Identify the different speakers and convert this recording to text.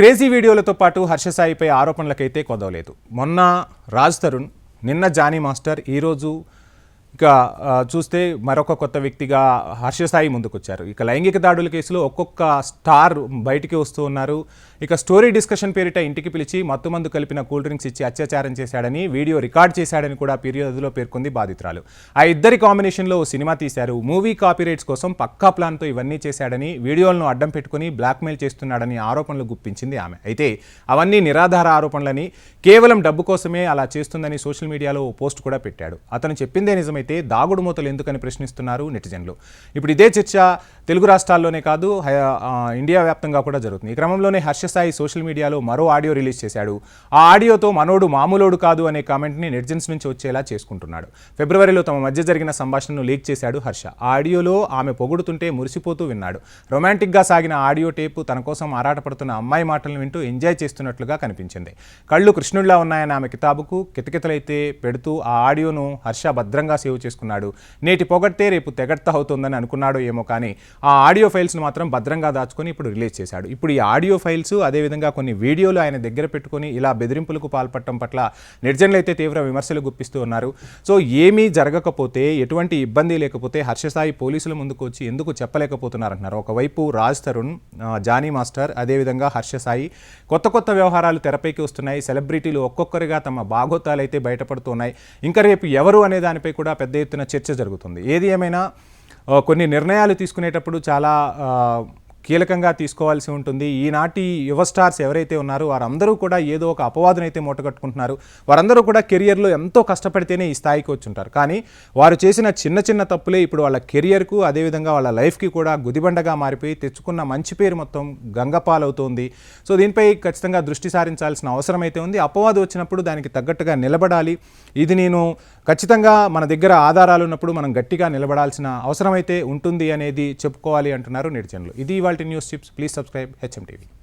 Speaker 1: Crazy వీడియోలతో పాటు హర్షసాయిపై ఆరోపణలకైతే కొదవలేదు. మొన్న రాజ్ తరుణ్ నిన్న జానీ మాస్టర్ ఈరోజు ఇక చూస్తే మరొక కొత్త వ్యక్తిగా హర్షసాయి ముందుకొచ్చారు. ఇక లైంగిక దాడుల కేసులో ఒక్కొక్క స్టార్ బయటికి వస్తూ ఉన్నారు. ఇక స్టోరీ డిస్కషన్ పేరిట ఇంటికి పిలిచి మత్తుమందు కలిపిన కూల్ డ్రింక్స్ ఇచ్చి అత్యాచారం చేశాడని వీడియో రికార్డ్ చేశాడని కూడా ఫిర్యాదులో పేర్కొంది బాధితురాలు. ఆ ఇద్దరి కాంబినేషన్లో సినిమా తీశారు. మూవీ కాపీరైట్స్ కోసం పక్కా ప్లాన్తో ఇవన్నీ చేశాడని వీడియోలను అడ్డం పెట్టుకుని బ్లాక్మెయిల్ చేస్తున్నాడని ఆరోపణలు గుప్పించింది ఆమె. అయితే అవన్నీ నిరాధార ఆరోపణలని కేవలం డబ్బు కోసమే అలా చేస్తుందని సోషల్ మీడియాలో ఓ పోస్ట్ కూడా పెట్టాడు. అతను చెప్పిందే నిజమైతే దాగుడు మూతలు ఎందుకని ప్రశ్నిస్తున్నారు నెటిజన్లు. ఇప్పుడు ఇదే చర్చ తెలుగు రాష్ట్రాల్లోనే కాదు ఇండియా వ్యాప్తంగా కూడా జరుగుతుంది. ఈ క్రమంలోనే హర్షసాయి సోషల్ మీడియాలో మరో ఆడియో రిలీజ్ చేశాడు. ఆ ఆడియోతో మనోడు మామూలోడు కాదు అనే కామెంట్ని నెటిజన్స్ నుంచి వచ్చేలా చేసుకుంటున్నాడు. ఫిబ్రవరిలో తమ మధ్య జరిగిన సంభాషణను లీక్ చేశాడు హర్ష. ఆ ఆడియోలో ఆమె పొగుడుతుంటే మురిసిపోతూ విన్నాడు. రొమాంటిక్గా సాగిన ఆడియో టేపు తన కోసం ఆరాటపడుతున్న అమ్మాయి మాటలను వింటూ ఎంజాయ్ చేస్తున్నట్లుగా కనిపించింది. కళ్ళు కృష్ణుడిలా ఉన్నాయని ఆమె కితాబుకు కితకితలైతే పెడుతూ ఆ ఆడియోను హర్ష భద్రంగా సేవ్ చేసుకున్నాడు. నేటి పొగడితే రేపు తెగడ్త అవుతుందని అనుకున్నాడో ఏమో కానీ ఆ ఆడియో ఫైల్స్ను మాత్రం భద్రంగా దాచుకొని ఇప్పుడు రిలీజ్ చేశాడు. ఇప్పుడు ఈ ఆడియో ఫైల్స్ అదేవిధంగా కొన్ని వీడియోలు ఆయన దగ్గర పెట్టుకొని ఇలా బెదిరింపులకు పాల్పడటం పట్ల నిర్జనులు అయితే తీవ్ర విమర్శలు గుప్పిస్తూ ఉన్నారు. సో ఏమీ జరగకపోతే ఎటువంటి ఇబ్బంది లేకపోతే హర్షసాయి పోలీసుల ముందుకు వచ్చి ఎందుకు చెప్పలేకపోతున్నారంటున్నారు. ఒకవైపు రాజ్ తరుణ్ జానీ మాస్టర్ అదేవిధంగా హర్షసాయి కొత్త కొత్త వ్యవహారాలు తెరపైకి వస్తున్నాయి. సెలబ్రిటీలు ఒక్కొక్కరిగా తమ బాగోతాలు అయితే బయటపడుతున్నాయి. ఇంకా రేపు ఎవరు అనే దానిపై కూడా పెద్ద ఎత్తున చర్చ జరుగుతుంది. ఏది ఏమైనా కొన్ని నిర్ణయాలు తీసుకునేటప్పుడు చాలా కీలకంగా తీసుకోవాల్సి ఉంటుంది. ఈనాటి యువ స్టార్స్ ఎవరైతే ఉన్నారో వారందరూ కూడా ఏదో ఒక అపవాదునైతే మూటగట్టుకుంటున్నారు. వారందరూ కూడా కెరియర్లో ఎంతో కష్టపడితేనే ఈ స్థాయికి వచ్చుంటారు. కానీ వారు చేసిన చిన్న చిన్న తప్పులే ఇప్పుడు వాళ్ళ కెరియర్కు అదేవిధంగా వాళ్ళ లైఫ్కి కూడా గుదిబండగా మారిపోయి తెచ్చుకున్న మంచి పేరు మొత్తం గంగపాలవుతోంది. సో దీనిపై ఖచ్చితంగా దృష్టి సారించాల్సిన అవసరం అయితే ఉంది. అపవాదు వచ్చినప్పుడు దానికి తగ్గట్టుగా నిలబడాలి. ఇది నేను ఖచ్చితంగా మన దగ్గర ఆధారాలు ఉన్నప్పుడు మనం గట్టిగా నిలబడాల్సిన అవసరం అయితే ఉంటుంది అనేది చెప్పుకోవాలి అంటున్నారు నెటిజన్లు ఇది quality news tips, please subscribe HMTV.